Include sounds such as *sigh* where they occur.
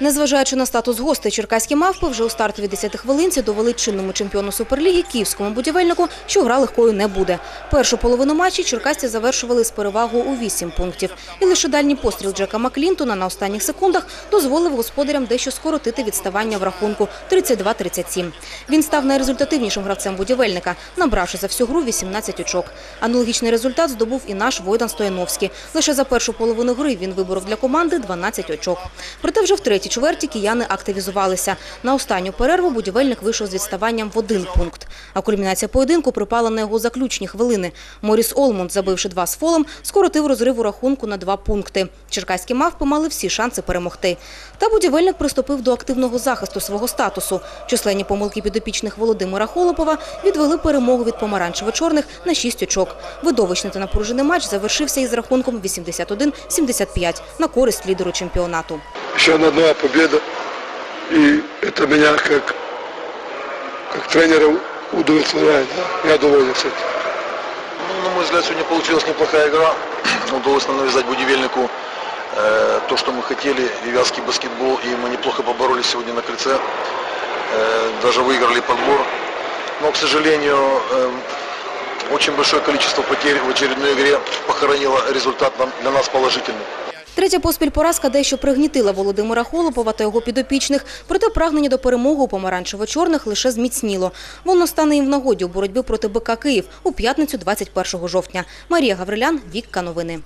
Незважаючи на статус гостей, черкаські мавпи вже у стартовій 10 хвилинці довели чинному чемпіону Суперліги київському будівельнику, що гра легкою не буде. Першу половину матчі черкасці завершували з перевагою у 8 пунктів. І лише дальній постріл Джека Маклінтона на останніх секундах дозволив господарям дещо скоротити відставання в рахунку 32-37. Він став найрезультативнішим гравцем будівельника, набравши за всю гру 18 очок. Аналогічний результат здобув і наш Войдан Стояновський. Лише за першу половину гри він виборов для команди 12 очок. Проте вже в третій чверті кияни активізувалися. На останню перерву будівельник вийшов з відставанням в один пункт. А кульмінація поєдинку припала на його заключні хвилини. Моріс Олмунд, забивши два з фолом, скоротив розрив у рахунку на два пункти. Черкаські мавпи мали всі шанси перемогти. Та будівельник приступив до активного захисту свого статусу. Численні помилки підопічних Володимира Холопова відвели перемогу від помаранчево-чорних на 6 очок. Видовищний та напружений матч завершився із рахунком 81-75 на користь лідеру чемпіонату. Еще одна новая победа. И это меня как, как тренера удовлетворяет. да. Я доволен с этим. Ну, на мой взгляд, сегодня получилась неплохая игра. *clears throat* Удалось нам навязать будивельнику э, то, что мы хотели, и вязкий баскетбол, и мы неплохо поборолись сегодня на крыльце. Э, даже выиграли подбор. Но, к сожалению, э, очень большое количество потерь в очередной игре похоронило результат для нас положительный. Третя поспіль поразка дещо пригнітила Володимира Холопова та його підопічних, проте прагнення до перемоги у помаранчево-чорних лише зміцніло. Воно стане їм в нагоді у боротьбі проти БК Київ у п'ятницю 21 жовтня. Марія Гаврилян, Вікка Новини.